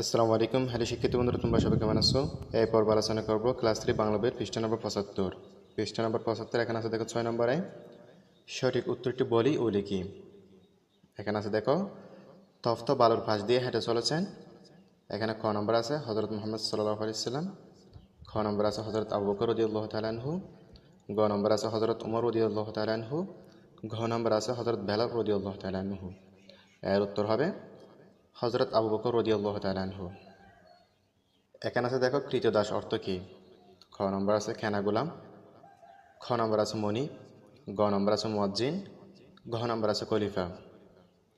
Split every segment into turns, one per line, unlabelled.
আসসালামু আলাইকুম। হ্যালো শিক্ষিত বন্ধুরা, তোমরা সবাই কেমন আছো? এই পর্ব আলোচনা করব ক্লাস থ্রি বাংলা বইয়ের পৃষ্ঠা নম্বর পঁচাত্তর। পৃষ্ঠা নম্বর পঁচাত্তর, এখানে আছে দেখো ছয় নম্বরে। সঠিক উত্তরটি বলি ও লিখি। এখানে আছে দেখো, তফত বালুর পাশ দিয়ে হেঁটে চলেছেন। এখানে খ নম্বর আছে হজরত মোহাম্মদ সাল্লাহ আলাইসাল্লাম খ নম্বর আছে হজরত আবু বকর রদিউল্লাহ তালানহু গ নম্বর আছে হজরত উমর রদিউল্লাহ তালানহু ঘ নম্বর আছে হজরত বেলাল রদিউল্লাহ তালানহু এর উত্তর হবে হজরত আবু বকর রদিউল্লাহ তালানহু এখানে আছে দেখো কৃতদাস অর্থ কী? খ নম্বর আছে খেনা গোলাম, খ নম্বর আছে মণি গ নম্বর আছে মুয়াজ্জিন, ঘ নম্বর আছে খলিফা।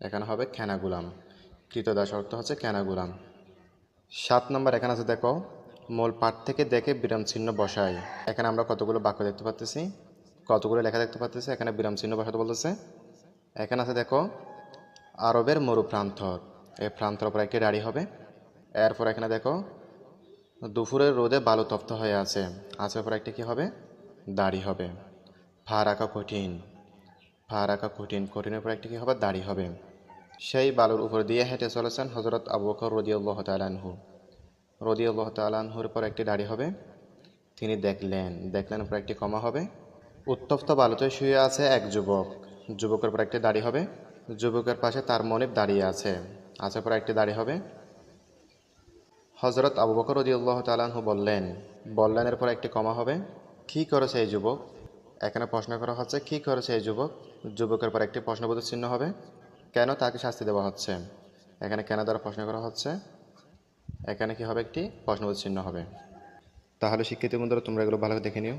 এখানে হবে খেনা গোলাম। কৃতদাস অর্থ হচ্ছে খেনা গোলাম। সাত নম্বর এখানে আছে দেখো, মূল পাঠ থেকে দেখে বিরাম চিহ্ন বসাই এখানে আমরা কতগুলো বাক্য দেখতে পাচ্তেছি কতগুলো লেখা দেখতে পাচ্তেছি এখানে বিরাম চিহ্ন বসাতে বলতেছে। এখানে আছে দেখো, আরবের মরু প্রান্তর এই প্রান্তর উপর একটি গাড়ি হবে। এরপর এখানে দেখো দুপুরের রোদে বালু তপ্ত হয়ে আছে। আছে উপর একটি কী হবে? দাড়ি হবে। ফা রাখা কঠিন। ফা রাখা কঠিন। কঠিনের উপর একটি কী হবে? দাড়ি হবে। সেই বালুর উপর দিয়ে হেঁটে চলেছেন হজরত আবু বকর রদিউল্লাহ তালানহু রদিউল্লাহ তালানহুর উপর একটি দাড়ি হবে। তিনি দেখলেন। দেখলেন উপর একটি কমা হবে। উত্তপ্ত বালুতে শুয়ে আছে এক যুবক। যুবকের উপর একটি দাড়ি হবে। যুবকের পাশে তার মনিব দাঁড়িয়ে আছে। আছে পর একটি দাড়ি হবে। হজরত আবু বকর রদিউল্লাহ তালাহু বললেন বললেনের পর একটি কমা হবে। কী করেছে এই যুবক? এখানে প্রশ্ন করা হচ্ছে, কী করেছে এই যুবক? যুবকের পর একটি প্রশ্নবোধক চিহ্ন হবে। কেন তাকে শাস্তি দেওয়া হচ্ছে? এখানে কেন দ্বারা প্রশ্ন করা হচ্ছে? এখানে কি হবে একটি প্রশ্নবোধক চিহ্ন হবে। তাহলে শিক্ষিত বন্ধুরা, তোমরা এগুলো ভালো দেখে নিও।